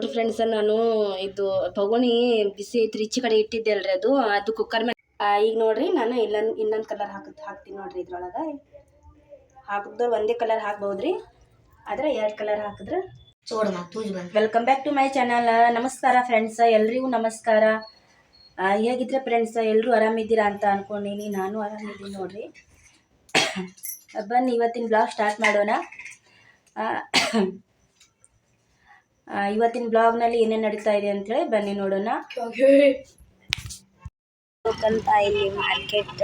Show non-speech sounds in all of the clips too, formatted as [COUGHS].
ನೋಡ್ರಿ ಫ್ರೆಂಡ್ಸ ನಾನು ಇದು ಪಗೋಣಿ ಬಿಸಿ ಐತ್ರಿ ಈಚೆ ಕಡೆ ಇಟ್ಟಿದ್ದೆ ಅಲ್ರಿ ಅದು. ಅದು ಕುಕ್ಕರ್ ಮೇಲೆ ಈಗ ನೋಡ್ರಿ ನಾನು ಇಲ್ಲೊಂದು ಇನ್ನೊಂದು ಕಲರ್ ಹಾಕ ಹಾಕ್ತೀನಿ ನೋಡ್ರಿ ಇದ್ರೊಳಗೆ. ಹಾಕಿದ್ರೆ ಒಂದೇ ಕಲರ್ ಹಾಕ್ಬೋದ್ರಿ ಆದ್ರೆ ಎರಡು ಕಲರ್ ಹಾಕಿದ್ರೆ welcome back to my channel ನಮಸ್ಕಾರ ಫ್ರೆಂಡ್ಸ್ ಎಲ್ರಿಗೂ ನಮಸ್ಕಾರ. ಹೇಗಿದ್ರೆ ಫ್ರೆಂಡ್ಸ್ ಎಲ್ಲರೂ ಆರಾಮಿದ್ದೀರಾ ಅಂತ ಅನ್ಕೊಂಡಿನಿ. ನಾನು ಆರಾಮಿದ್ದೀನಿ ನೋಡ್ರಿ. ಬನ್ನಿ ಇವತ್ತಿನ ಬ್ಲಾಗ್ ಸ್ಟಾರ್ಟ್ ಮಾಡೋಣ. ಇವತ್ತಿನ ಬ್ಲಾಗ್ನಲ್ಲಿ ಏನೇನು ನಡೀತಾ ಇದೆ ಅಂತೇಳಿ ಬನ್ನಿ ನೋಡೋಣ. ಅಂತ ಇಲ್ಲಿ ಮಾರ್ಕೆಟ್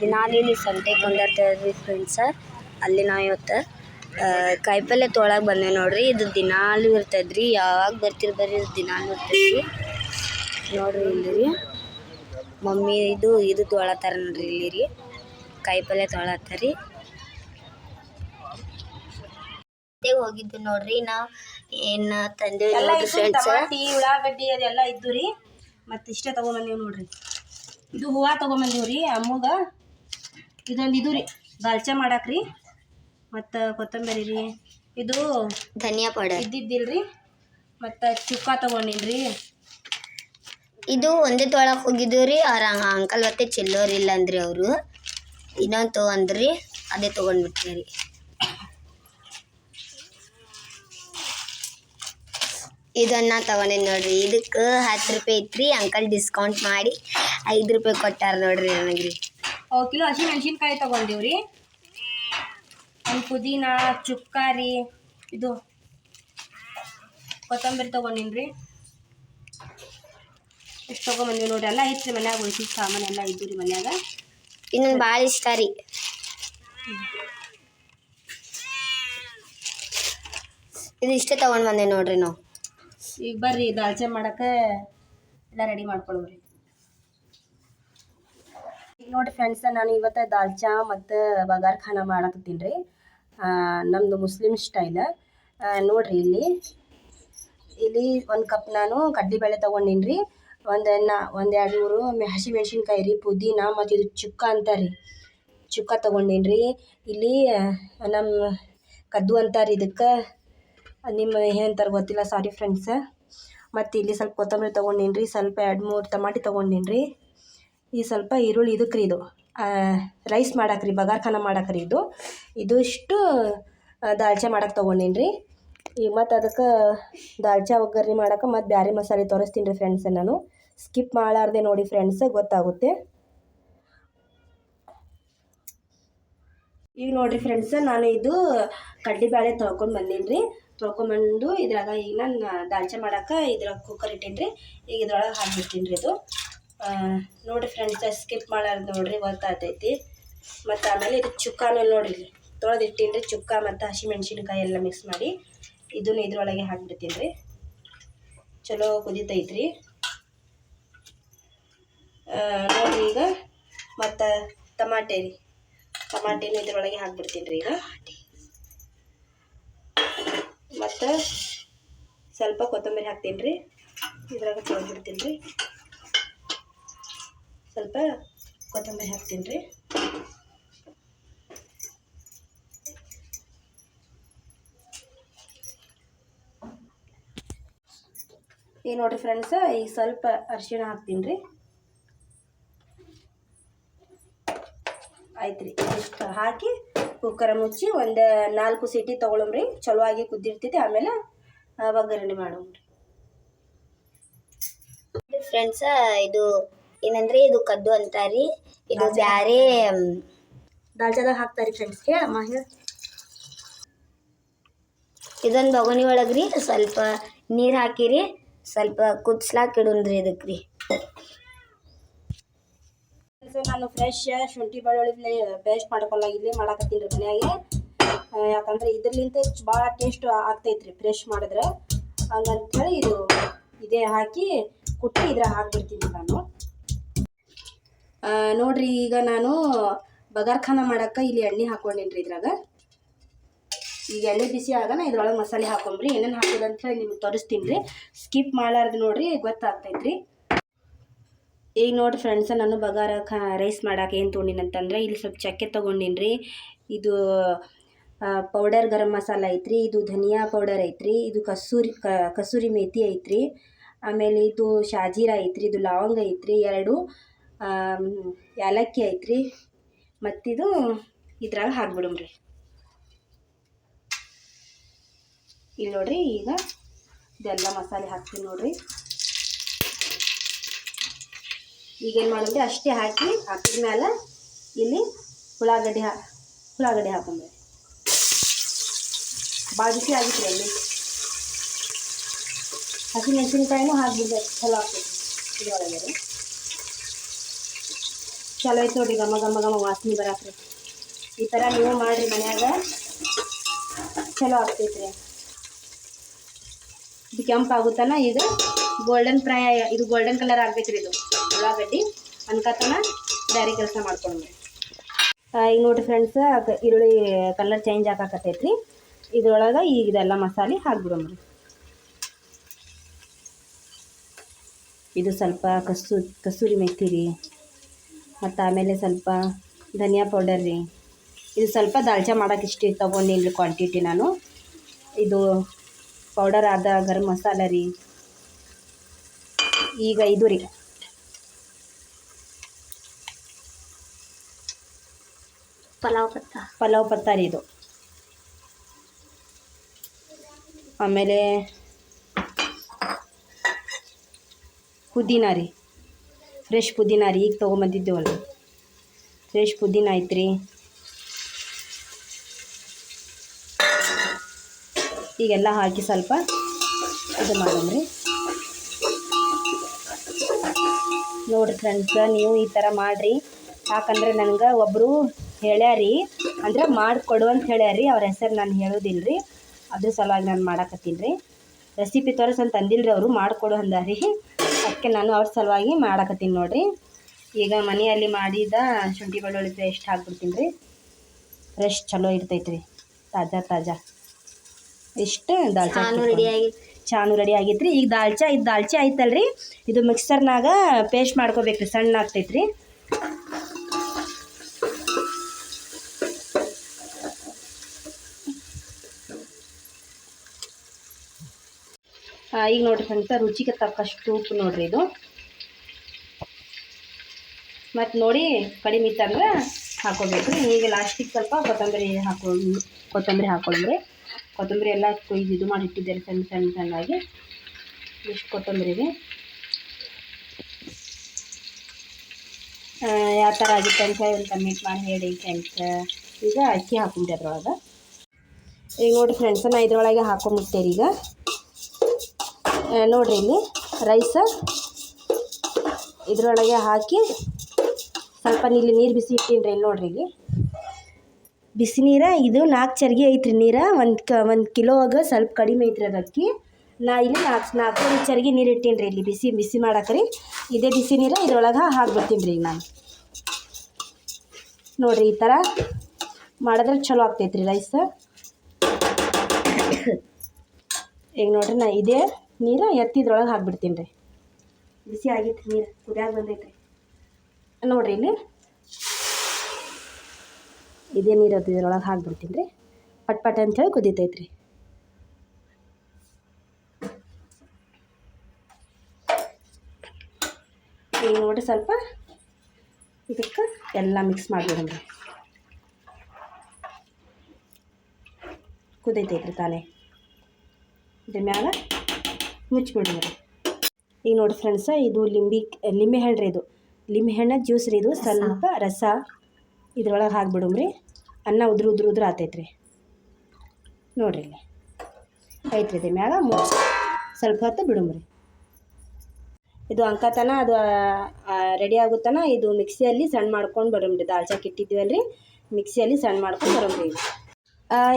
ದಿನಾಲು ಇಲ್ಲಿ ಸಂತೆಗೆ ಬಂದಿರ್ತೀವಿ ಫ್ರೆಂಡ್ಸ ಅಲ್ಲಿ ನಾವು ಇವತ್ತು ಕಾಯಿಪಲ್ಲೆ ತೊಳಗೆ ಬಂದೆ ನೋಡ್ರಿ. ಇದು ದಿನಾಲು ಇರ್ತದ್ರಿ ಯಾವಾಗ ಬರ್ತೀರಿ ಬರ್ರಿ ದಿನಾಲು ಇರ್ತೈತಿ ನೋಡ್ರಿ ಇಲ್ಲಿ ರೀ. ಮಮ್ಮಿ ಇದು ಇದು ತೊಳತ್ತಾರ ನೋಡ್ರಿ ಇಲ್ಲಿ ರೀ. ಕಾಯಿಪಲ್ಲೆ ತೊಳತ್ತಾರ. ರೀ ಹೋಗಿದ್ದು ನೋಡ್ರಿ ನಾವು. ಏನು ತಂದೆ ಎಲ್ಲ ಇದ್ದು ಟಮಾಟಿ ಉಳ್ಳಾಗಡ್ಡಿ ಅದೆಲ್ಲ ಇದ್ದು ರೀ. ಮತ್ತೆ ಇಷ್ಟೇ ತೊಗೊಂಬಂದೀವಿ ನೋಡ್ರಿ. ಇದು ಹೂವು ತೊಗೊಂಬಂದೀವಿ ರೀ ಅಮ್ಮಗ. ಇದೊಂದು ಇದು ರೀ ದಾಲ್ಚಾ ಮಾಡಾಕ್ರಿ ಮತ್ತು ಕೊತ್ತಂಬರಿ ರೀ. ಇದು ಧನಿಯಾ ಪೌಡರ್. ಇದ್ದಿದ್ದಿಲ್ರಿ ಮತ್ತು ಚುಕ್ಕ ತಗೊಂಡಿನ್ರಿ ಇದು ಒಂದೇ ತೊಳಕ್ ಹೋಗಿದ್ದೀವಿ ರೀ ಅವ್ರ ಅಂಕಲ್ ಮತ್ತೆ ಚೆಲ್ಲೋರಿಲ್ಲ ಇಲ್ಲ ಅಂದ್ರಿ ಅವರು. ಇನ್ನೊಂದು ತೊಗೊಂಡ್ರಿ ಅದೇ ತೊಗೊಂಡ್ಬಿಟ್ರಿ ರೀ. ಇದನ್ನ ತಗೊಂಡಿನಿ ನೋಡ್ರಿ. ಇದಕ್ಕೆ ಹತ್ತು ರೂಪಾಯಿ ಐತ್ರಿ. ಅಂಕಲ್ ಡಿಸ್ಕೌಂಟ್ ಮಾಡಿ ಐದು ರೂಪಾಯಿ ಕೊಟ್ಟಾರ ನೋಡ್ರಿ ನನಗೆ ರೀ ಅವು ಕಿಲೋ ಹಸಿ ಮೆಣಸಿನ್ಕಾಯಿ ತೊಗೊಂಡೀವಿ ರೀ ಒಂದು ಪುದೀನ ಚುಕ್ಕ ರೀ. ಇದು ಕೊತ್ತಂಬರಿ ತೊಗೊಂಡಿನ್ರಿ. ಎಷ್ಟು ತೊಗೊಂಬಂದಿವಿ ನೋಡ್ರಿ. ಎಲ್ಲ ಐತ್ರಿ ಮನ್ಯಾಗ ಉಳಿಸಿದ ಸಾಮಾನು ಎಲ್ಲ ಇದ್ದು ರೀ ಮನ್ಯಾಗ. ಇನ್ನೊಂದು ಭಾಳ ಇಷ್ಟ ರೀ. ಇದು ಇಷ್ಟೇ ತೊಗೊಂಡು ಬಂದೆ ನೋಡ್ರಿ ನಾವು. ಈಗ ಬರ್ರಿ, ದಾಲ್ಚೆ ಮಾಡಕ್ಕೆ ಎಲ್ಲ ರೆಡಿ ಮಾಡ್ಕೊಳ್ಳೋರಿ ಈಗ ನೋಡಿ ಫ್ರೆಂಡ್ಸ ನಾನು ಇವತ್ತು ದಾಲ್ಚಾ ಮತ್ತು ಬಗಾರ್ ಖಾನ ಮಾಡಕತ್ತೀನಿ ರೀ ನಮ್ಮದು ಮುಸ್ಲಿಮ್ ಸ್ಟೈಲ್ ನೋಡಿರಿ ಇಲ್ಲಿ. ಇಲ್ಲಿ ಒಂದು ಕಪ್ ನಾನು ಕಡ್ಲಿಬೇಳೆ ತೊಗೊಂಡಿನಿ ರೀ ಒಂದು ನಾ ಒಂದು ಎರಡು ಮೂರು ಹಸಿಮೆಣ್ಸಿನ್ಕಾಯಿ ಹಸಿ ಮೆಣಸಿನ್ಕಾಯಿ ರೀ, ಪುದೀನ ಮತ್ತು ಇದು ಚುಕ್ಕ ಅಂತಾರೆ ರೀ. ಚುಕ್ಕ ತಗೊಂಡಿನ್ರಿ. ಇಲ್ಲಿ ನಮ್ಮ ಕದ್ದು ಅಂತಾರೆ ಇದಕ್ಕೆ. ನಿಮ್ಮ ಏನಂತಾರೆ ಗೊತ್ತಿಲ್ಲ ಸಾರಿ ಫ್ರೆಂಡ್ಸ ಮತ್ತು ಇಲ್ಲಿ ಸ್ವಲ್ಪ ಕೊತ್ತಂಬರಿ ತೊಗೊಂಡಿನಿ ರೀ ಸ್ವಲ್ಪ ಎರಡು ಮೂರು ಟಮಾಟಿ ತೊಗೊಂಡಿನಿ ಈ ಸ್ವಲ್ಪ ಈರುಳ್ಳಿ ಇದಕ್ಕೆ ರೀ ಇದು ರೈಸ್ ಮಾಡಾಕ್ರಿ ರೀ ಬಗಾರ್ ಖಾನ ಮಾಡಕ್ಕೆ ರೀ ಇದು. ಇದು ಇಷ್ಟು ದಾಲ್ಚೆ ಮಾಡಕ್ಕೆ ತೊಗೊಂಡಿನಿ ರೀ ಈಗ ಮತ್ತು ಅದಕ್ಕೆ ದಾಲ್ಚಾ ಒಗ್ಗರಣೆ ಮಾಡೋಕೆ ಮತ್ತು ಬ್ಯಾರೆ ಮಸಾಲೆ ತೋರಿಸ್ತೀನಿ ರೀ ಫ್ರೆಂಡ್ಸ್ ನಾನು. ಸ್ಕಿಪ್ ಮಾಡಲಾರ್ದೆ ನೋಡಿ ಫ್ರೆಂಡ್ಸ್ ಗೊತ್ತಾಗುತ್ತೆ. ಈಗ ನೋಡಿರಿ ಫ್ರೆಂಡ್ಸ್ ನಾನು ಇದು ಕಡ್ಲಿಬೇಳೆ ತೊಳ್ಕೊಂಡು ಬಂದೀನಿ ರೀ ತೊಳ್ಕೊಂಬಂದು ಇದ್ರಾಗ ಈಗ ನಾನು ದಾಲ್ಚೆ ಮಾಡಕ್ಕೆ ಇದ್ರಾಗ ಕುಕ್ಕರ್ ಇಟ್ಟೀನಿ ಈಗ ಇದ್ರೊಳಗೆ ಹಾಕಿಬಿಡ್ತೀನಿ ರೀ ಇದು. ನೋಡಿರಿ ಫ್ರೆಂಡ್ಸ್ ಸ್ಕಿಪ್ ಮಾಡಾರ್ದು ನೋಡ್ರಿ ಗೊತ್ತಾಗ್ತೈತಿ ಮತ್ತು ಆಮೇಲೆ ಇದು ಚುಕ್ಕಾನು ನೋಡಿರಿ ಇಲ್ಲಿ. ತೊಳೆದು ಇಟ್ಟೀನಿ ರೀ ಚುಕ್ಕ ಮತ್ತು ಹಸಿಮೆಣ್ಸಿನ್ಕಾಯಿ ಎಲ್ಲ ಮಿಕ್ಸ್ ಮಾಡಿ. ಇದನ್ನು ಇದ್ರೊಳಗೆ ಹಾಕ್ಬಿಡ್ತೀನಿ ರೀ ಚಲೋ ಕುದಿತೈತ್ರಿ. ನೋಡ್ರಿ ಈಗ ಮತ್ತು ಟಮಾಟೆ ರೀ. ಟಮಾಟೆನೂ ಇದ್ರೊಳಗೆ ಹಾಕ್ಬಿಡ್ತೀನಿ ರೀ ಈಗ. ಮತ್ತು ಸ್ವಲ್ಪ ಕೊತ್ತಂಬರಿ ಹಾಕ್ತೀನಿ ರೀ. ಇದ್ರಾಗ ತೊಗೊಂಡ್ಬಿಡ್ತೀನಿ ರೀ. ಸ್ವಲ್ಪ ಕೊತ್ತಂಬರಿ ಹಾಕ್ತೀನಿ ರೀ. ಈಗ ನೋಡಿರಿ ಫ್ರೆಂಡ್ಸ ಈಗ ಸ್ವಲ್ಪ ಅರಿಶಿಣ ಹಾಕ್ತೀನಿ ರೀ. ಆಯ್ತು ರೀ ಇಷ್ಟು ಹಾಕಿ ಕುಕ್ಕರ ಮುಚ್ಚಿ ಒಂದು ನಾಲ್ಕು ಸೀಟಿ ತೊಗೊಳಮ್ರಿ ಚಲೋ ಆಗಿ ಕುದ್ದಿರ್ತೈತಿ. ಆಮೇಲೆ ಒಗ್ಗರಣೆ ಮಾಡೋಮ್ರಿ ಫ್ರೆಂಡ್ಸ ಇದು ಏನಂದ್ರೆ? ಇದು ಕದ್ದು ಅಂತಾರಿ. ಇದು ಬ್ಯಾರೆ ದಾಲ್ಚಾದಾಗ ಹಾಕ್ತಾರೆ ಫ್ರೆಂಡ್ಸ್ ಹೇಳಮ್ಮ ಹೇಳ. ಇದೊಂದು ಒಳಗೆ ಒಳಗ್ರಿ. ಸ್ವಲ್ಪ ನೀರು ಹಾಕಿರಿ. ಸ್ವಲ್ಪ ಕುದಿಸ್ಲಾಕ್ ಇಡುನ್ರಿ ಇದಕ್ಕೆ ರೀ ನಾನು ಫ್ರೆಶ್ ಶುಂಠಿ ಬೆಳ್ಳುಳ್ಳಿ ಪೇಸ್ಟ್ ಮಾಡ್ಕೊಲ್ಲ ಇಲ್ಲಿ ಮಾಡಾಕತ್ತೀನಿ ರೀ ಮನ್ಯಾಗೆ. ಯಾಕಂದ್ರೆ ಇದ್ರಲಿಂತ ಭಾಳ ಟೇಸ್ಟ್ ಆಗ್ತೈತ್ರಿ ಫ್ರೆಶ್ ಮಾಡಿದ್ರೆ. ಹಂಗಂತೇಳಿ ಇದು ಇದೇ ಹಾಕಿ ಕುಟ್ಟಿ ಇದ್ರ ಹಾಕ್ಬಿಡ್ತೀನಿ ನಾನು. ನೋಡ್ರಿ ಈಗ ನಾನು ಬಗಾರ್ಖಾನ ಮಾಡೋಕ್ಕೆ ಇಲ್ಲಿ ಎಣ್ಣೆ ಹಾಕ್ಕೊಂಡಿನ್ರಿ ಇದ್ರಾಗ. ಈಗ ಎಣ್ಣೆ ಬಿಸಿ ಆಗನ ಇದ್ರೊಳಗೆ ಮಸಾಲೆ ಹಾಕೊಂಬ್ರಿ ಏನೇನು ಹಾಕೋದಂತ ಹೇಳಿ ನಿಮ್ಗೆ ತೋರಿಸ್ತೀನಿ ರೀ. ಸ್ಕಿಪ್ ಮಾಡಾರ್ದು ನೋಡ್ರಿ ಗೊತ್ತಾಗ್ತೈತ್ರಿ. ಈಗ ನೋಡಿ ಫ್ರೆಂಡ್ಸ ನಾನು ಬಗಾರ ರೈಸ್ ಮಾಡಕ್ಕೆ ಏನು ತೊಗೊಂಡಿನಂತಂದ್ರೆ ಇಲ್ಲಿ ಸ್ವಲ್ಪ ಚಕ್ಕೆ ತೊಗೊಂಡಿನಿ ಇದು ಪೌಡರ್ ಗರಂ ಮಸಾಲ ಐತ್ರಿ, ಇದು ಧನಿಯಾ ಪೌಡರ್ ಐತ್ರಿ, ಇದು ಕಸೂರಿ ಕಸೂರಿ ಮೇಥಿ ಐತ್ರಿ, ಆಮೇಲೆ ಇದು ಶಾಜೀರ ಐತ್ರಿ, ಇದು ಲವಂಗ ಐತ್ರಿ, ಎರಡು ಏಲಕ್ಕಿ ಐತ್ರಿ, ಮತ್ತಿದು ಇದ್ರಾಗ ಹಾಕ್ಬಿಡಮ್ರಿ ಇಲ್ಲಿ ನೋಡ್ರಿ ಈಗ ಇದೆಲ್ಲ ಮಸಾಲೆ ಹಾಕ್ತೀನಿ ನೋಡ್ರಿ. ಈಗೇನು ಮಾಡಿದ್ರೆ ಅಷ್ಟೇ ಹಾಕಿ ಹಾಕಿದ ಮೇಲೆ ಇಲ್ಲಿ ಉಳ್ಳಾಗಡ್ಡಿ ಹಾ, ಉಳ್ಳಾಗಡ್ಡಿ ಹಾಕೊಂಡ್ರೆ ಭಾಳ ಬಿಸಿ ಆಗಿತ್ತು ಅಲ್ಲಿ. ಹಸಿ ಮೆಣಸಿನ್ಕಾಯಿನೂ ಹಾಕ್ಬಿಡ್ಬೇಕು ಚಲೋ ಆಗ್ತೈತಿ ಇದರೊಳಗೆ ರೀ ಚಲೋ ಐತೆ ನೋಡಿರಿ ಘಮ ಘಮ ಘಮ ವಾಸನೆ ಬರಾಕ್ರಿ ಈ ಥರ ನೀವು ಮಾಡಿರಿ ಮನ್ಯಾಗ. ಚಲೋ ಆಗ್ತೈತ್ರಿ. ಇದು ಕೆಂಪಾಗುತ್ತಲ್ಲ ಈಗ ಗೋಲ್ಡನ್ ಫ್ರೈ ಇದು ಗೋಲ್ಡನ್ ಕಲರ್ ಆಗ್ಬೇಕ್ರಿ ಇದು. ಉಳ್ಳಾಗಡ್ಡಿ ಅನ್ಕತನ ಬೇರೆ ಕೆಲಸ ಮಾಡ್ಕೊಂಡ್ರಿ ಈಗ ನೋಡಿರಿ ಫ್ರೆಂಡ್ಸ್ ಈರುಳ್ಳಿ ಕಲರ್ ಚೇಂಜ್ ಆಗಾಕತ್ತೈತ್ರಿ. ಇದ್ರೊಳಗೆ ಈಗ ಇದೆಲ್ಲ ಮಸಾಲೆ ಹಾಕ್ಬಿಡಮ್ರಿ ಇದು ಸ್ವಲ್ಪ ಕಸೂ ಕಸೂರಿ ಮೆತ್ತಿರಿ ರೀ. ಮತ್ತು ಆಮೇಲೆ ಸ್ವಲ್ಪ ಧನಿಯಾ ಪೌಡರ್ ರೀ. ಇದು ಸ್ವಲ್ಪ ದಾಲ್ಚಾ ಮಾಡೋಕೆ ಇಷ್ಟು ತೊಗೊಂಡಿನಿ ಕ್ವಾಂಟಿಟಿ ನಾನು. ಇದು ಪೌಡರ್ ಆದ ಗರಂ ಮಸಾಲೆ ರೀ. ಈಗ ಇದು ರೀ. ಪಲಾವ್ ಪತ್ತ. ಪಲಾವ್ ಪತ್ತ ರೀ ಇದು. ಆಮೇಲೆ ಪುದೀನ ರೀ. ಫ್ರೆಶ್ ಪುದೀನ ರೀ. ಈಗ ತೊಗೊಂಬಂದಿದ್ದೇವಲ್ಲ ಫ್ರೆಶ್ ಪುದೀನ ಐತ್ರಿ. ಈಗೆಲ್ಲ ಹಾಕಿ ಸ್ವಲ್ಪ ಇದು ಮಾಡೋಣ್ರಿ ನೋಡಿರಿ ಫ್ರೆಂಡ್ಸ್, ನೀವು ಈ ಥರ ಮಾಡಿರಿ. ಯಾಕಂದರೆ ನನಗೆ ಒಬ್ಬರು ಹೇಳ್ಯಾರಿ. ಅಂದ್ರೆ ಮಾಡಿಕೊಡು ಅಂತ ಹೇಳ್ಯಾರಿ. ಅವ್ರ ಹೆಸರು ನಾನು ಹೇಳೋದಿಲ್ಲ ರೀ ಅದ್ರ ಸಲುವಾಗಿ ನಾನು ಮಾಡಕತ್ತೀನಿ ರೀ ರೆಸಿಪಿ ತೋರಿಸ್ ಅಂತ ಅಂದಿಲ್ಲ ರೀ ಅವರು ಮಾಡಿಕೊಡು ಅಂದಾರಿ. ಅದಕ್ಕೆ ನಾನು ಅವ್ರ ಸಲುವಾಗಿ ಮಾಡಕತ್ತೀನಿ ನೋಡಿರಿ. ಈಗ ಮನೆಯಲ್ಲಿ ಮಾಡಿದ ಶುಂಠಿ ಬೆಳ್ಳುಳ್ಳಿ ಪೇಸ್ಟ್ ಹಾಕ್ಬಿಡ್ತೀನಿ ರೀ ಫ್ರೆಶ್ ಚಲೋ ಇರ್ತೈತೆ ರೀ ತಾಜಾ ತಾಜಾ. ಇಷ್ಟು ದಾಲ್ಚಾ ನಾನು ರೆಡಿ ಆಗಿ ಚಾನು ರೆಡಿ ಆಗೈತ್ರಿ. ಈಗ ದಾಲ್ಚಾ ಇದು ದಾಲ್ಚಾ ಆಯ್ತಲ್ರಿ ಇದು ಮಿಕ್ಸರ್ನಾಗ ಪೇಸ್ಟ್ ಮಾಡ್ಕೋಬೇಕ್ರಿ. ಸಣ್ಣ ಆಗ್ತೈತ್ರಿ ಈಗ ನೋಡ್ರಿ ಫ್ರೆಂಡ್ಸ, ರುಚಿಗೆ ತಕ್ಕಷ್ಟು ಉಪ್ಪು ನೋಡ್ರಿ ಇದು. ಮತ್ತು ನೋಡಿ ಕಡಿಮೆ ಇತ್ತಂದ್ರೆ ಹಾಕೋಬೇಕ್ರಿ ಈಗ ಲಾಸ್ಟಿಗೆ ಸ್ವಲ್ಪ ಕೊತ್ತಂಬರಿ ಹಾಕೊಂಡು ಕೊತ್ತಂಬರಿ ಹಾಕೊಂಡ್ರಿ ಕೊತ್ತಂಬರಿ ಎಲ್ಲ ಕೊಯ್ದು ಇದು ಮಾಡಿ ಇಟ್ಟಿದ್ದಾರೆ ಸಣ್ಣ ಸಣ್ಣ, ಸಣ್ಣಾಗಿ. ಇಷ್ಟು ಕೊತ್ತಂಬರಿ ರೀ ಯಾವ ಥರ ಆಗಿತ್ತು ಅಂತ ಒಂದು ಕಮೆಂಟ್ ಮಾಡಿ ಹೇಳಿ ಫ್ರೆಂಡ್ಸ್ ಈಗ ಅಕ್ಕಿ ಹಾಕೊಂಡ್ರಿ ಅದ್ರೊಳಗೆ. ಈಗ ನೋಡಿ ಫ್ರೆಂಡ್ಸ್ ನಾ ಇದ್ರೊಳಗೆ ಹಾಕೊಂಡ್ಬಿಟ್ಟೇರಿ ಈಗ. ನೋಡ್ರಿ ಇಲ್ಲಿ ರೈಸ. ಇದ್ರೊಳಗೆ ಹಾಕಿ ಸ್ವಲ್ಪ ಇಲ್ಲಿ ನೀರು ಬಿಸಿ ಇಟ್ಟೀನಿ ರೀ ನೋಡಿರಿ ಇಲ್ಲಿ. ಬಿಸಿ ನೀರ, ಇದು ನಾಲ್ಕು ಚರ್ಗಿ ಐತ್ರಿ ನೀರ. ಒಂದು ಕ, ಒಂದು ಕಿಲೋಗೆ ಸ್ವಲ್ಪ ಕಡಿಮೆ ಐತ್ರಿ ಅದಕ್ಕೆ. ನಾ ಇಲ್ಲಿ ನಾಲ್ಕು ನಾಲ್ಕೂವರೆ ಚರ್ಗಿ ನೀರು ಇಟ್ಟೀನಿ ರೀ ಇಲ್ಲಿ ಬಿಸಿ ಬಿಸಿ ಮಾಡಕ್ಕೆ ರೀ. ಇದೇ ಬಿಸಿ ನೀರು, ಇದ್ರೊಳಗೆ ಹಾಕ್ಬಿಡ್ತೀನಿ ರೀ ನಾನು. ನೋಡಿರಿ ಈ ಥರ ಮಾಡಿದ್ರೆ ಚಲೋ ಆಗ್ತೈತ್ರಿ ರೈಸ್. [COUGHS] ಈಗ ನೋಡಿರಿ ನಾ ಇದೇ ನೀರು ಎತ್ತಿದ್ರೊಳಗೆ ಹಾಕ್ಬಿಡ್ತೀನಿ ರೀ. ಬಿಸಿ ಆಗೈತೆ ನೀರು ಕುದಿಯಾಗ ಬಂದೈತೆ ರೀ ನೋಡಿರಿ ಇಲ್ಲಿ. ಇದೇ ನೀರು ಎತ್ತಿದ್ರೊಳಗೆ ಹಾಕ್ಬಿಡ್ತೀನಿ ರೀ. ಪಟ್ ಪಟ್ ಅಂತೇಳಿ ಕುದೀತೈತೆ ರೀ ಈಗ ನೋಡಿರಿ ಸ್ವಲ್ಪ ಇದಕ್ಕೆ ಎಲ್ಲ ಮಿಕ್ಸ್ ಮಾಡ್ಬಿಡೋಣ ಕುದೈತೈತೆ ರೀ ತಾನೇ. ಇದ್ರ ಮ್ಯಾಗ ಮುಚ್ಚಿಬಿಡ್ರಿ ಈಗ ನೋಡಿ ಫ್ರೆಂಡ್ಸ ಇದು ಲಿಂಬಿ ಲಿಂಬೆ ಹಣ್ಣು ರೀ ಇದು. ಲಿಂಬೆ ಹಣ್ಣು ಜ್ಯೂಸ್ ರೀ ಇದು. ಸ್ವಲ್ಪ ರಸ ಇದ್ರೊಳಗೆ ಹಾಕ್ಬಿಡುಮ್ರಿ. ಅನ್ನ ಉದ್ರ ಉದ್ರ ಉದ್ರ ಆತೈತೆ ರೀ ನೋಡ್ರಿ ಇಲ್ಲಿ. ಐತ್ರಿ ಇದ್ರ ಮ್ಯಾಗ ಮುಚ್ಚಿ ಸ್ವಲ್ಪ ಹೊತ್ತು ಬಿಡುಮ್ರಿ. ಇದು ಅಂಕತನ ಅದು ರೆಡಿ ಆಗುತ್ತಾನ ಇದು ಮಿಕ್ಸಿಯಲ್ಲಿ ಸಣ್ಣ ಮಾಡ್ಕೊಂಡು ಬರೋಮ್ರಿ. ದಾಲ್ಚಾಕ್ ಇಟ್ಟಿದ್ವಲ್ರಿ ಮಿಕ್ಸಿಯಲ್ಲಿ ಸಣ್ಣ ಮಾಡ್ಕೊಂಡು ಬರೋಮ್ರಿ.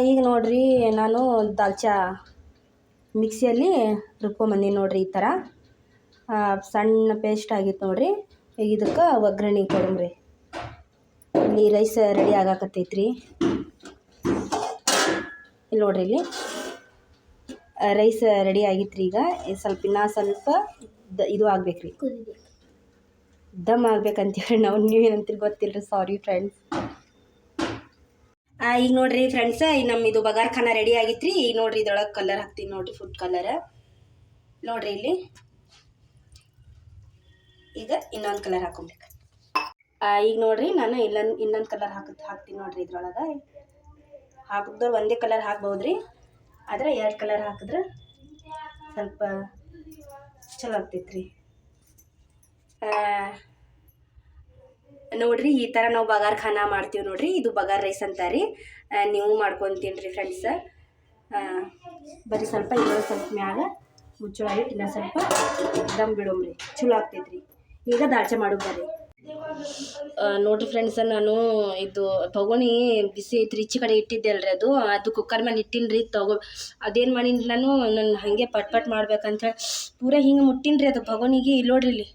ಈಗ ನೋಡ್ರಿ ನಾನು ದಾಲ್ಚಾ ಮಿಕ್ಸಿಯಲ್ಲಿ ರುಬ್ಕೊಂಬಂದೀನಿ ನೋಡ್ರಿ ಈ ಥರ. ಸಣ್ಣ ಪೇಸ್ಟ್ ಆಗಿತ್ತು ನೋಡ್ರಿ. ಈಗ ಇದಕ್ಕೆ ಒಗ್ಗರಣೆ ಕೊಡಮ್ರಿ ಇಲ್ಲಿ ರೈಸ್ ರೆಡಿ ಆಗಾಕತ್ತೈತ್ರಿ. ಇಲ್ಲಿ ನೋಡ್ರಿ ಇಲ್ಲಿ. ರೈಸ್ ರೆಡಿ ಆಗಿತ್ರಿ ಈಗ. ಸ್ವಲ್ಪ ಇನ್ನೂ ಸ್ವಲ್ಪ ದ ಇದು ಆಗ್ಬೇಕ್ರಿ. ದಮ್ ಆಗ್ಬೇಕಂತೀವಿ [LAUGHS] ನಾವು ನೀವೇನಂತೀರಿ ಗೊತ್ತಿಲ್ಲ ಸಾರಿ ಫ್ರೆಂಡ್ಸ್ ಈಗ ನೋಡ್ರಿ ಫ್ರೆಂಡ್ಸ್ ನಮ್ಮ ಇದು ಬಗಾರ್ ಖಾನ ರೆಡಿ ಆಗಿತ್ರಿ. ಈಗ ನೋಡ್ರಿ ಇದ್ರೊಳಗೆ ಕಲರ್ ಹಾಕ್ತೀನಿ ನೋಡ್ರಿ ಫುಡ್ ಕಲರ್ ನೋಡ್ರಿ ಇಲ್ಲಿ. ಈಗ ಇನ್ನೊಂದು ಕಲರ್ ಹಾಕೊಬೇಕು. ಈಗ ನೋಡ್ರಿ ನಾನು ಇಲ್ಲೊಂದು, ಇನ್ನೊಂದು ಕಲರ್ ಹಾಕ ಹಾಕ್ತೀನಿ ನೋಡ್ರಿ ಇದ್ರೊಳಗೆ. ಹಾಕಿದ್ರು ಒಂದೇ ಕಲರ್ ಹಾಕ್ಬೋದ್ರಿ ಆದ್ರೆ ಎರಡು ಕಲರ್ ಹಾಕಿದ್ರೆ ಸ್ವಲ್ಪ ಚಲೋ ಆಗ್ತೈತ್ರಿ. ನೋಡ್ರಿ ಈ ಥರ ನಾವು ಬಗಾರ್ ಖಾನ ಮಾಡ್ತೀವಿ ನೋಡ್ರಿ ಇದು ಬಗಾರ್ ರೈಸ್ ಅಂತ ಆ, ನೀವು ಮಾಡ್ಕೊತೀನಿ ರೀ ಫ್ರೆಂಡ್ಸ್ ಬರೀ ಸ್ವಲ್ಪ ಇನ್ನೊಂದು ಸ್ವಲ್ಪ ಮ್ಯಾಗ ಮುಚ್ಚಳ ಇನ್ನೊಂದು ಸ್ವಲ್ಪ ದಮ್ ಬಿಡೋಮ್ರಿ. ಚಲೋ ಆಗ್ತೈತ್ರಿ. ಈಗ ದಾಲ್ಚೆ ಮಾಡೋದು ಬರ್ರಿ. ನೋಡ್ರಿ ಫ್ರೆಂಡ್ಸ್ ನಾನು ಇದು ತಗೊನಿ ಬಿಸಿ ಐತ್ರಿ ಈಚೆ ಕಡೆ ಇಟ್ಟಿದ್ದೆ ಅಲ್ರಿ ಅದು. ಅದು ಕುಕ್ಕರ್ ಮೇಲೆ ಇಟ್ಟಿನ್ರಿ ತಗೋ ಅದೇನು ಮಾಡೀನಿ ನಾನು ನಾನು ಹಾಗೆ ಪಟ್ ಪಟ್ ಮಾಡ್ಬೇಕಂತ ಹೇಳಿ. ಪೂರ ಹಿಂಗೆ ಮುಟ್ಟಿನ್ರಿ ಅದು ಭಗೋನಿಗೆ ಇಲ್ಲಿ ನೋಡ್ರಿ ಇಲ್ಲಿ.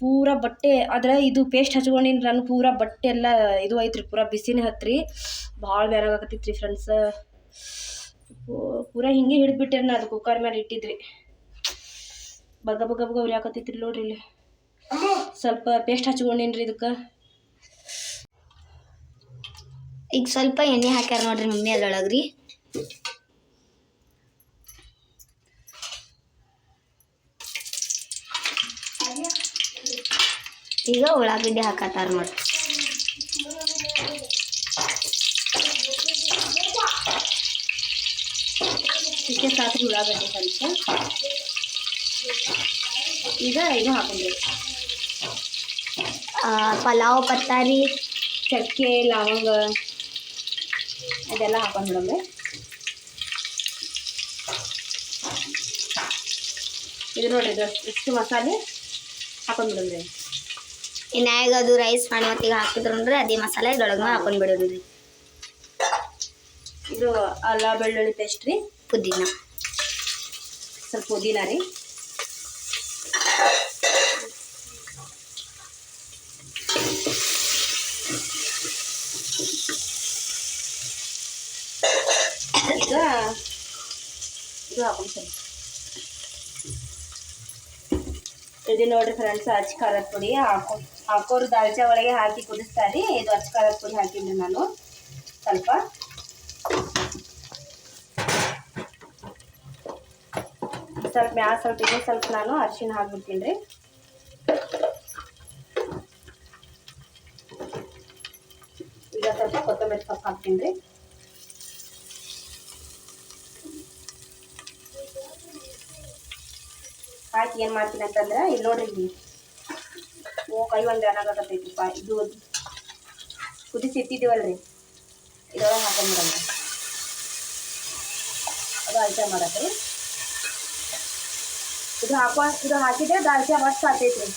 ಪೂರ ಬಟ್ಟೆ, ಆದ್ರೆ ಇದು ಪೇಸ್ಟ್ ಹಚ್ಕೊಂಡಿನಿ ನಾನು ಪೂರ ಬಟ್ಟೆ ಎಲ್ಲ ಇದು ಐತ್ರಿ, ಪೂರ ಬಿಸಿನೇ ಹತ್ರಿ. ಭಾಳ ಬೇರಾಗಕತ್ತೈತ್ರಿ ಫ್ರೆಂಡ್ಸ್ ಪೂರ ಹಿಂಗೆ ಹಿಡಿದ್ಬಿಟ್ಟೆ ನಾ ಅದು ಕುಕ್ಕರ್ ಮೇಲೆ ಇಟ್ಟಿದ್ರಿ. ಬಗ ಬಗ ಬಗ ಉರಿ ಹಾಕತ್ತೈತ್ರಿ ನೋಡ್ರಿ ಇಲ್ಲಿ. ಸ್ವಲ್ಪ ಪೇಸ್ಟ್ ಹಚ್ಕೊಂಡಿನ್ರಿ ಇದಕ್ಕೆ. ಈಗ ಸ್ವಲ್ಪ ಎಣ್ಣೆ ಹಾಕ್ಯಾರ ನೋಡ್ರಿ ಮಮ್ಮಿ ಅದ್ರೊಳಗೆ ಈಗ ಉಳ್ಳಾಗಡ್ಡಿ ಹಾಕತ್ತಾರ ಮಾಡಿ ಇದಕ್ಕೆ ಸಾಕು ಉಳ್ಳಾಗಡ್ಡಿ ಸ್ವಲ್ಪ ಈಗ ಇದು ಹಾಕೊಂಡ್ಬೇಕು ಪಲಾವ್, ಪತ್ತಾರಿ, ಚಕ್ಕೆ, ಲವಂಗ, ಅದೆಲ್ಲ ಹಾಕೊಂಡ್ಬಿಡೋದು ಇದು ನೋಡಿ ಇದು ಇಷ್ಟು ಮಸಾಲೆ ಇನ್ಯಾಗ ಅದು ರೈಸ್ ಮಾಡಿ ಮತ್ತೀಗ ಹಾಕಿದ್ರು ಅಂದ್ರೆ ಅದೇ ಮಸಾಲೆ ಇದ್ರೊಳಗೆ ಹಾಕೊಂಡ್ ರೀ ಇದು ಅಲ್ಲ ಬೆಳ್ಳುಳ್ಳಿ ಪೇಸ್ಟ್ ರೀ? ಪುದೀನ. ಸ್ವಲ್ಪ ಪುದೀನ ರೀ? ಈಗ ಇದು ಹಾಕೊಂಡು ಇದು ನೋಡ್ರಿ ಫ್ರೆಂಡ್ಸ್ ಅಚ್ಚ ಖಾರದ ಪುಡಿ ಹಾಕೋ ಹಾಕೋರು ದಾಲ್ಚಾ ಒಳಗೆ ಹಾಕಿ ಕುದಿಸ್ತಾರೆ ಇದು ಅಚ್ಚ ಖಾರದ ಪುಡಿ ಹಾಕಿದ್ರಿ ನಾನು ಸ್ವಲ್ಪ ಸ್ವಲ್ಪ ಮ್ಯಾಲ ಸ್ವಲ್ಪ ಇದೆ ಸ್ವಲ್ಪ ನಾನು ಅರ್ಶಿನ ಹಾಕ್ಬಿಡ್ತೀನಿ ರೀ. ಈಗ ಸ್ವಲ್ಪ ಕೊತ್ತಂಬರಿ ಸೊಪ್ಪು ಹಾಕ್ತೀನಿ ರೀ. ಹಾಕಿ ಏನು ಮಾಡ್ತೀನಿ ಅಂತಂದ್ರೆ, ಇಲ್ಲಿ ನೋಡ್ರಿ ಓ ಕೈ ಒಂದು ಏನಾಗತ್ತೈತಿಪ್ಪ ಇದು ಕುದಿಸಿ ಇಟ್ಟಿದ್ದೀವಲ್ರಿ ಇದ್ರೊಳಗೆ ಹಾಕೊಂಡ್ಬಿಡೋಣ ಅದು ಅಳತೆ ಮಾಡತ್ರಿ ಇದು ಹಾಕುವ ಇದು ಹಾಕಿದ್ರೆ ದಾಲ್ಚಿ ಮಸ್ತ್ ಆಗ್ತೈತ್ರಿ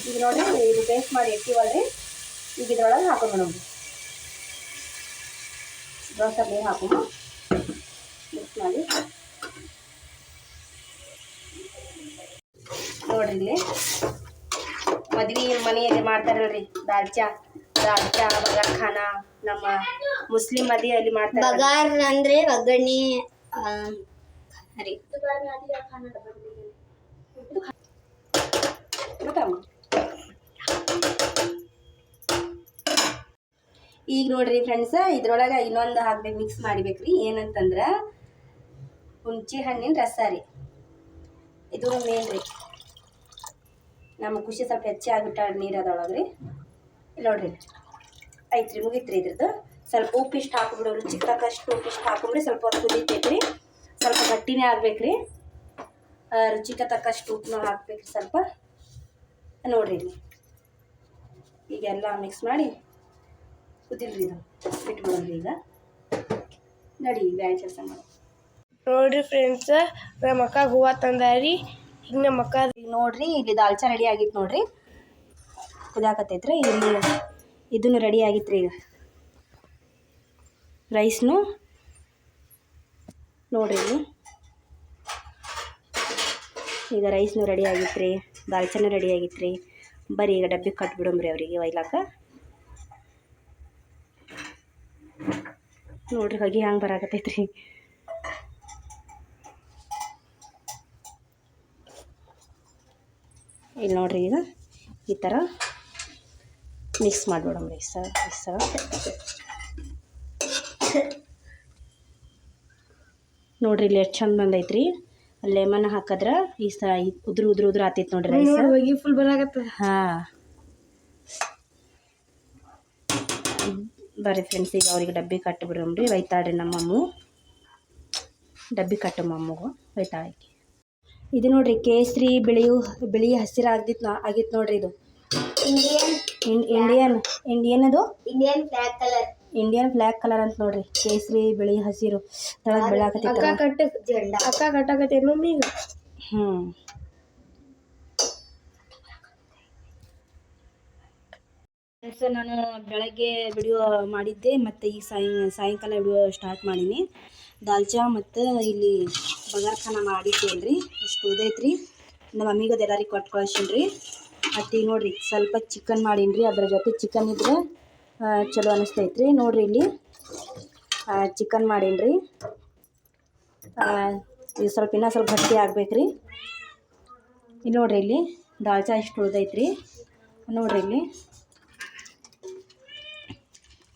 ಈಗ ನೋಡ್ರಿ ಇದು ಪೇಸ್ಟ್ ಮಾಡಿ ಇಟ್ಟಿವಲ್ರಿ ಈಗ ಇದ್ರೊಳಗೆ ಹಾಕೊಂಡ್ಬಿಡೋಣ ದೋಸೆ ಬೇಗ ಹಾಕೊಂಡು ಮಿಕ್ಸ್ ಮಾಡಿ ನೋಡ್ರಿ ಇಲ್ಲಿ ಮದ್ವೆ ಮನೆಯಲ್ಲಿ ಮಾಡ್ತಾರಲ್ರಿ. ದಾಲ್ಚಾ ದಾಲ್ಚಾ ಬಗಾರ್ ಖಾನ ನಮ್ಮ ಮುಸ್ಲಿಂ ಮದುವೆಯಲ್ಲಿ ಮಾಡ್ತಾರೆ ಬಗಾರ್ ಅಂದ್ರೆ ಒಗ್ಗರಣೆ ಈಗ ನೋಡ್ರಿ ಫ್ರೆಂಡ್ಸ್ ಇದ್ರೊಳಗ ಇನ್ನೊಂದು ಹಾಕ್ಬೇಕು ಮಿಕ್ಸ್ ಮಾಡಿಬೇಕ್ರಿ. ಏನಂತಂದ್ರೆ ಹುಂಚಿ ಹಣ್ಣಿನ ರಸ ರೀ. ಇದು ಮೇನ್ ರೀ. ನಮ್ಮ ಖುಷಿ ಸ್ವಲ್ಪ ಹೆಚ್ಚೆ ಆಗಿಬಿಟ್ಟ ನೀರು ಅದೊಳಗೆ ರೀ ನೋಡ್ರಿ. ಐತ್ರಿ, ಮುಗಿತ್ರಿ ಇದ್ರದ್ದು. ಸ್ವಲ್ಪ ಉಪ್ಪಿಷ್ಟು ಹಾಕ್ಬಿಡೋರು ರುಚಿಗೆ ತಕ್ಕಷ್ಟು ಉಪ್ಪಿಷ್ಟು ಹಾಕೊಂಡ್ರಿ ಸ್ವಲ್ಪ ಹೊತ್ತು ಕುದೀತೈತ್ರಿ. ಸ್ವಲ್ಪ ಗಟ್ಟಿನೇ ಆಗ್ಬೇಕ್ರಿ. ರೀ ರುಚಿಗೆ ತಕ್ಕಷ್ಟು ಉಪ್ಪನ್ನ ಹಾಕ್ಬೇಕ್ರಿ ಸ್ವಲ್ಪ. ನೋಡ್ರಿ ಈಗೆಲ್ಲ ಮಿಕ್ಸ್ ಮಾಡಿ ಕುದಿಲ್ರಿ ಇದು. ಬಿಟ್ಬಿಡೋಣ್ರಿ ಈಗ. ನಡಿ ಬ್ಯಾಳೆ ಕೆಲಸ ಮಾಡಿ. ನೋಡ್ರಿ ಫ್ರೆಂಡ್ಸ್ ನಮ್ಮ ಅಕ್ಕ ಹೂವು ತಂದಾರಿ. ಈಗ ನಮ್ಮ ಅಕ್ಕ ನೋಡ್ರಿ ಇಲ್ಲಿ ದಾಲ್ಚಾ ರೆಡಿ ಆಗಿತ್ತು ನೋಡ್ರಿ. ಕುದಾಕತ್ತೈತ್ರಿ ಇಲ್ಲಿ ಇದನ್ನು ರೆಡಿ ಆಗಿತ್ರಿ ಈಗ. ರೈಸ್ನು ನೋಡ್ರಿ ಈಗ ರೈಸ್ನು ರೆಡಿ ಆಗಿತ್ತು ರೀ ದಾಲ್ಚನೂ ರೆಡಿ ಆಗಿತ್ತು ರೀ ಬರ್ರಿ ಈಗ ಡಬ್ಬಿ ಕಟ್ಬಿಡಮ್ರಿ ಅವರಿಗೆ ಒಯ್ಲಾಕ. ನೋಡ್ರಿ ಹೊಗೆ ಹಂಗೆ ಬರಾಕತ್ತೈತ್ರಿ. ಇಲ್ಲಿ ನೋಡ್ರಿ ಈಗ ಈ ಥರ ಮಿಕ್ಸ್ ಮಾಡಿಬಿಡಮ್ರಿ ಸರ್ ಈ ಸರ. ನೋಡ್ರಿ ಇಲ್ಲಿ ಎಷ್ಟು ಚಂದ ಬಂದೈತ್ರಿ. ಲೆಮನ್ ಹಾಕಿದ್ರೆ ಈ ಸ ಉದ್ರು ಉದ್ರ ಉದ್ರು ಆತೈತಿ ನೋಡ್ರಿ ರೈಸ್. ಹೋಗಿ ಫುಲ್ ಬರಾಗತ್ತೆ. ಹಾಂ. ಬರ್ರಿ ಫ್ರೆಂಡ್ಸ್ ಈಗ ಅವ್ರಿಗೆ ಡಬ್ಬಿ ಕಟ್ಟಿ ಬಿಡಮ್ರಿ ಒಯ್ತಾಳ್ರಿ ನಮ್ಮ ಅಮ್ಮು ಡಬ್ಬಿ ಕಟ್ಟು ಮಮ್ಮಗೂ ಒಯ್ತಾಳಕ್ಕೆ ಇದು ನೋಡ್ರಿ ಕೇಸರಿ ಬಿಳಿಯು ಬಿಳಿ ಹಸಿರು ಆಗಿತ್ ಆಗಿತ್ತು ನೋಡ್ರಿ ಇದು. ಇಂಡಿಯನ್ ಇಂಡಿಯನ್ ಇಂಡಿಯನ್ ಅದು? Indian black colour Indian black colour ಅಂತ ನೋಡ್ರಿ. ಕೇಸರಿ ಬಿಳಿ ಹಸಿರು. ತಳಗ್ ಅಕ್ಕ ಕಟ್ಟಕ್ ಜೆಂಡ. ಅಕ್ಕ ಮಮ್ಮಿ ಈಗ ಹ್ಞೂ ಸೊ ನಾನು ಬೆಳಗ್ಗೆ ವಿಡಿಯೋ ಮಾಡಿದ್ದೆ ಮತ್ತು ಈಗ ಸಾಯಂ ಸಾಯಂಕಾಲ ವಿಡಿಯೋ ಸ್ಟಾರ್ಟ್ ಮಾಡೀನಿ. ದಾಲ್ಚಾ ಮತ್ತು ಇಲ್ಲಿ ಬಗಾರ್ಖಾನ ಮಾಡಿದ್ದೇನೆ ರೀ ಇಷ್ಟು ಉದೈತ್ರಿ ನಮ್ಮ ಮಮ್ಮಿಗೆ ಅದು ಎಲ್ಲರಿಗೆ ಕೊಟ್ಟು ಕಳ್ಸೀನಿ ಮತ್ತು ಈಗ ನೋಡಿರಿ, ಸ್ವಲ್ಪ ಚಿಕನ್ ಮಾಡೀನಿ ರೀ ಅದ್ರ ಜೊತೆ ಚಿಕನ್ ಇದ್ರೆ ಚಲೋ ಅನಿಸ್ತೈತೆ ರೀ ನೋಡಿರಿ ಇಲ್ಲಿ ಚಿಕನ್ ಮಾಡೀನಿ ರೀ ಇದು ಸ್ವಲ್ಪ ಇನ್ನೂ ಸ್ವಲ್ಪ ಗಟ್ಟಿ ಆಗ್ಬೇಕು ರೀ ಇಲ್ಲಿ ನೋಡ್ರಿ ಇಲ್ಲಿ ದಾಲ್ಚಾ ಇಷ್ಟು ರೀ ನೋಡಿರಿ ಇಲ್ಲಿ.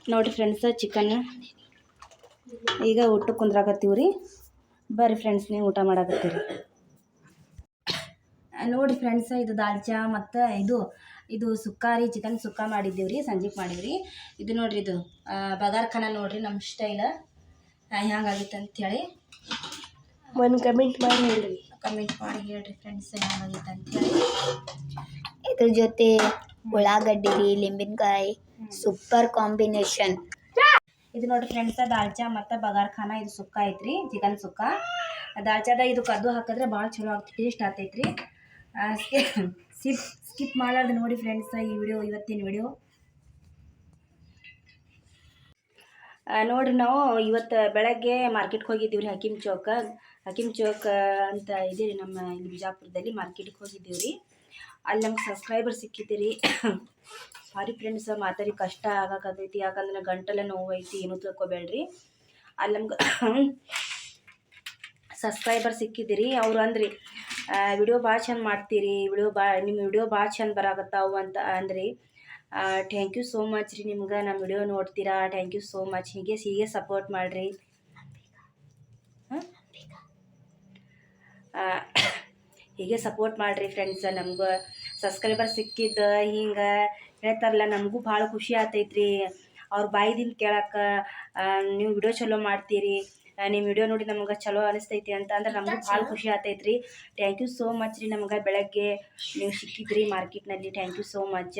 ನೋಡಿರಿ ಫ್ರೆಂಡ್ಸ ಚಿಕನ್ ಈಗ ಊಟಕ್ಕೆ ಕುಂದ್ರಾಕತ್ತೀವಿ ರೀ ಬರ್ರಿ ಫ್ರೆಂಡ್ಸ್ ನೀವು ಊಟ ಮಾಡಾಕತ್ತೀರಿ. ನೋಡಿ ಫ್ರೆಂಡ್ಸ್ ಇದು ದಾಲ್ಚಾ ಮತ್ತು ಇದು ಇದು ಸುಕ್ಕಾರಿ ಚಿಕನ್ ಸುಕ್ಕ ಮಾಡಿದ್ದೀವಿ ರೀ ಸಂಜೆಗೆ ಮಾಡಿವ್ರಿ. ಇದು ನೋಡಿರಿ ಇದು ಬಗಾರ್ ಖಾನ ನೋಡ್ರಿ ನಮ್ಮ ಸ್ಟೈಲ ಹೆಂಗಾಗಿತ್ತು ಅಂಥೇಳಿ ಒಂದು ಕಮೆಂಟ್ ಮಾಡಿ ಹೇಳ್ರಿ. ಕಮೆಂಟ್ ಮಾಡಿ ಹೇಳ್ರಿ ಫ್ರೆಂಡ್ಸ್ ಹೆಂಗಾಗಿತ್ತು ಅಂಥೇಳಿ ಇದ್ರ ಜೊತೆ ಉಳ್ಳಾಗಡ್ಡಿ ಲಿಂಬೆನಕಾಯಿ ಸೂಪರ್ ಕಾಂಬಿನೇಷನ್ ಇದು ನೋಡ್ರಿ ಫ್ರೆಂಡ್ಸ ದಾಲ್ಚಾ ಮತ್ತು ಬಗಾರ್ ಖಾನ, ಇದು ಸುಕ್ಕ ಐತ್ರಿ, ಚಿಕನ್ ಸುಕ್ಕ. ದಾಲ್ಚಾದ ಇದು ಕದ್ದು ಹಾಕಿದ್ರೆ ಭಾಳ ಚಲೋ ಆಗ್ತದೆ ಟೇಸ್ಟ್ ಆಗ್ತೈತ್ರಿ. ಸ್ಕಿಪ್ ಸ್ಕಿಪ್ ಮಾಡಾರ್ದು ನೋಡಿ ಫ್ರೆಂಡ್ಸ್, ಈ ವಿಡಿಯೋ, ಇವತ್ತಿನ ವಿಡಿಯೋ. ನೋಡ್ರಿ ನಾವು ಇವತ್ತು ಬೆಳಗ್ಗೆ ಮಾರ್ಕೆಟ್ಗೆ ಹೋಗಿದ್ದೀವಿ ರೀ ಹಕೀಮ್ ಚೌಕ. ಹಕೀಮ್ ಚೌಕ್ ಅಂತ ಇದೆ ರೀ ನಮ್ಮ ಬಿಜಾಪುರದಲ್ಲಿ ಮಾರ್ಕೆಟ್ಗೆ ಹೋಗಿದ್ದೀವಿ ರೀ ಅಲ್ಲಿ ನಮ್ಗೆ ಸಬ್ಸ್ಕ್ರೈಬರ್ ಸಿಕ್ಕಿದ್ದೀರಿ. ಸಾರಿ ಫ್ರೆಂಡ್ಸ್ ಮಾತಾಡಿ ಕಷ್ಟ ಆಗಕತ್ತೈತಿ. ಯಾಕಂದ್ರೆ ಗಂಟಲ ನೋವು ಐತಿ, ಏನೂ ತಿಳ್ಕೊಬೇಡ್ರಿ. ಅಲ್ಲಿ ನಮ್ಗೆ ಸಬ್ಸ್ಕ್ರೈಬರ್ [COUGHS] ಸಿಕ್ಕಿದ್ದೀರಿ ಅವ್ರು ಅಂದ್ರಿ ವಿಡಿಯೋ ಭಾಳ ಚಂದ ಮಾಡ್ತೀರಿ ವಿಡಿಯೋ ಬಾ ನಿಮ್ಮ ವಿಡಿಯೋ ಭಾಳ ಚಂದ ಬರಾಕತ್ತಾವು ಅಂತ ಅಂದ್ರಿ. ಥ್ಯಾಂಕ್ ಯು ಸೋ ಮಚ್ ರೀ ನಿಮ್ಗೆ ನಮ್ಮ ವಿಡಿಯೋ ನೋಡ್ತೀರಾ. ಥ್ಯಾಂಕ್ ಯು ಸೋ ಮಚ್ ಹೀಗೆ ಹೀಗೆ ಸಪೋರ್ಟ್ ಮಾಡಿರಿ. [COUGHS] ಹೀಗೆ ಸಪೋರ್ಟ್ ಮಾಡಿರಿ ಫ್ರೆಂಡ್ಸ್ ನಮ್ಗೆ ಸಬ್ಸ್ಕ್ರೈಬರ್ ಸಿಕ್ಕಿದ್ದು, ಹಿಂಗೆ ಹೇಳ್ತಾರಲ್ಲ ನಮಗೂ ಭಾಳ ಖುಷಿ ಆತೈತ್ರಿ ಅವ್ರ ಬಾಯಿದಿಂದ ಕೇಳಕ್ಕೆ ನೀವು ವಿಡಿಯೋ ಚಲೋ ಮಾಡ್ತೀರಿ ನಿಮ್ಮ ವಿಡಿಯೋ ನೋಡಿ ನಮ್ಗೆ ಚಲೋ ಅನಿಸ್ತೈತಿ ಅಂತ ಅಂದ್ರೆ ನಮಗೂ ಭಾಳ ಖುಷಿ ಆತೈತ್ರಿ ಥ್ಯಾಂಕ್ ಯು ಸೋ ಮಚ್ ರೀ ನಮ್ಗೆ ಬೆಳಗ್ಗೆ ನೀವು ಸಿಕ್ಕಿದ್ರಿ ಮಾರ್ಕೆಟ್ನಲ್ಲಿ. Thank you so much